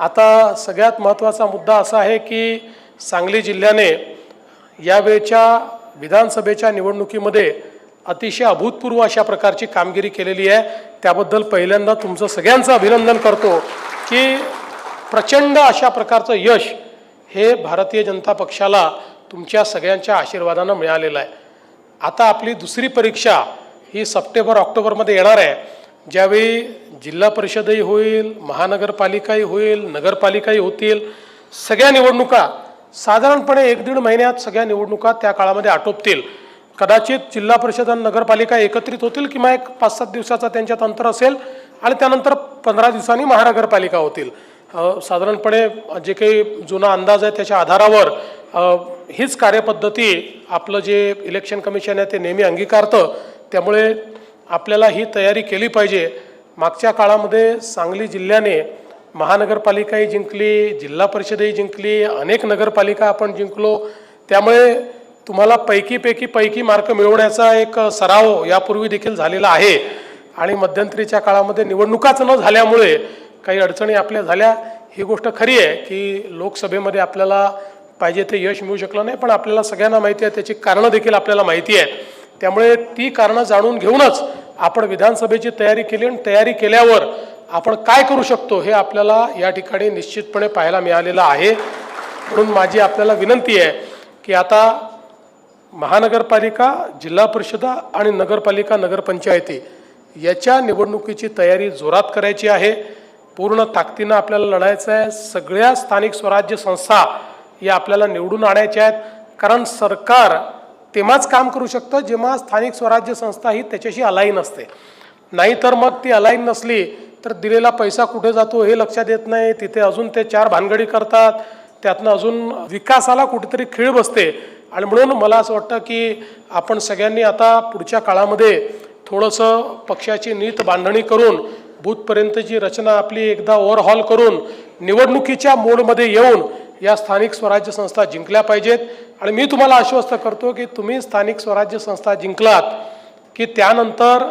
आता सगळ्यात महत्त्वाचा मुद्दा असा आहे की सांगली जिल्ह्याने यावेळच्या विधानसभेच्या निवडणुकीमध्ये अतिशय अभूतपूर्व अशा प्रकारची कामगिरी केलेली आहे. त्याबद्दल पहिल्यांदा तुमचं सगळ्यांचं अभिनंदन करतो की प्रचंड अशा प्रकारचं यश हे भारतीय जनता पक्षाला तुमच्या सगळ्यांच्या आशीर्वादानं मिळालेलं आहे. आता आपली दुसरी परीक्षा ही सप्टेंबर ऑक्टोबरमध्ये येणार आहे. ज्यावेळी जिल्हा परिषदही होईल महानगरपालिकाही होईल नगरपालिकाही होतील सगळ्या निवडणुका साधारणपणे एक दीड महिन्यात सगळ्या निवडणुका त्या काळामध्ये आटोपतील. कदाचित जिल्हा परिषद आणि नगरपालिका एकत्रित होतील किंवा एक पाच सात दिवसाचा त्यांच्यात अंतर असेल आणि त्यानंतर पंधरा दिवसांनी महानगरपालिका होतील. साधारणपणे जे काही जुना अंदाज आहे त्याच्या आधारावर हीच कार्यपद्धती आपलं जे इलेक्शन कमिशन आहे ते नेहमी अंगीकारतं. त्यामुळे आपल्याला ही तयारी केली पाहिजे. मागच्या काळामध्ये सांगली जिल्ह्याने महानगरपालिकाही जिंकली जिल्हा परिषदही जिंकली अनेक नगरपालिका आपण जिंकलो. त्यामुळे तुम्हाला पैकीपैकी पैकी मार्क मिळवण्याचा एक सराव यापूर्वी देखील झालेला आहे. आणि मध्यंतरीच्या काळामध्ये निवडणुकाच न झाल्यामुळे काही अडचणी आपल्या झाल्या. ही गोष्ट खरी आहे की लोकसभेमध्ये आपल्याला पाहिजे ते यश मिळू शकलं नाही पण आपल्याला सगळ्यांना माहिती आहे त्याची कारणं देखील आपल्याला माहिती आहेत. त्यामुळे ती कारणं जाणून घेऊनच आपण विधानसभेची तयारी केली आणि तयारी केल्यावर आपण काय करू शकतो हे आपल्याला या ठिकाणी निश्चितपणे पाहायला मिळालेलं आहे. म्हणून माझी आपल्याला विनंती आहे की आता महानगरपालिका जिल्हा परिषदा आणि नगरपालिका नगरपंचायती याच्या निवडणुकीची तयारी जोरात करायची आहे. पूर्ण ताकदीनं आपल्याला लढायचं आहे. सगळ्या स्थानिक स्वराज्य संस्था या आपल्याला निवडून आणायच्या आहेत. कारण सरकार तेव्हाच काम करू शकतं जेव्हा स्थानिक स्वराज्य संस्था ही त्याच्याशी अलाईन असते. नाहीतर मग ती अलाईन नसली तर दिलेला पैसा कुठे जातो हे लक्षात येत नाही. तिथे अजून ते चार भानगडी करतात. त्यातनं अजून विकासाला कुठेतरी खीळ बसते. आणि म्हणून मला असं वाटतं की आपण सगळ्यांनी आता पुढच्या काळामध्ये थोडंसं पक्षाची नीत बांधणी करून बूथपर्यंतची रचना आपली एकदा ओव्हरहॉल करून निवडणुकीच्या मोडमध्ये येऊन या स्थानिक स्वराज्य संस्था जिंकल्या पाहिजेत. आणि मी तुम्हाला आश्वस्त करतो की तुम्ही स्थानिक स्वराज्य संस्था जिंकलात की त्यानंतर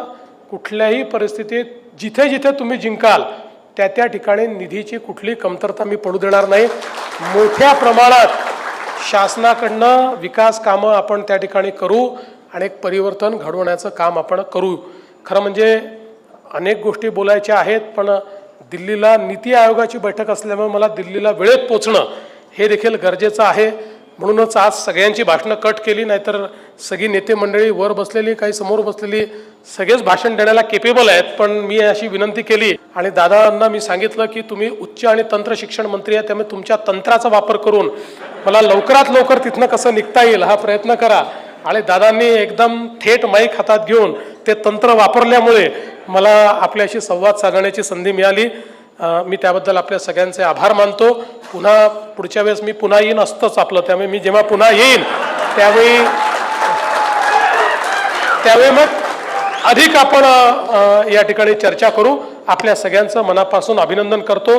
कुठल्याही परिस्थितीत जिथे जिथे तुम्ही जिंकाल त्या त्या ठिकाणी निधीची कुठली कमतरता मी पडू देणार नाही. मोठ्या प्रमाणात शासनाकडनं विकास कामं आपण त्या ठिकाणी करू आणि एक परिवर्तन घडवण्याचं काम आपण करू. खरं म्हणजे अनेक गोष्टी बोलायच्या आहेत पण दिल्लीला नीती आयोगाची बैठक असल्यामुळे मला दिल्लीला वेळेत पोचणं हे देखील गरजेचं आहे. म्हणूनच आज सगळ्यांची भाषणं कट केली नाहीतर सगळी नेते मंडळी वर बसलेली काही समोर बसलेली सगळेच भाषण देण्याला केपेबल आहेत. पण मी अशी विनंती केली आणि दादांना मी सांगितलं की तुम्ही उच्च आणि तंत्र शिक्षण मंत्री आहे त्यामुळे तुमच्या तंत्राचा वापर करून मला लवकरात लवकर तिथनं कसं निघता येईल हा प्रयत्न करा. आणि दादांनी एकदम थेट माईक हातात घेऊन ते तंत्र वापरल्यामुळे मला आपल्याशी संवाद साधण्याची संधी मिळाली. मी त्याबद्दल आपल्या सगळ्यांचे आभार मानतो. पुन्हा पुढच्या वेळेस मी पुन्हा येईन असतंच आपलं. त्यामुळे मी जेव्हा पुन्हा येईन त्यावेळी त्यावेळी मग अधिक आपण या ठिकाणी चर्चा करू. आपल्या सगळ्यांचं मनापासून अभिनंदन करतो.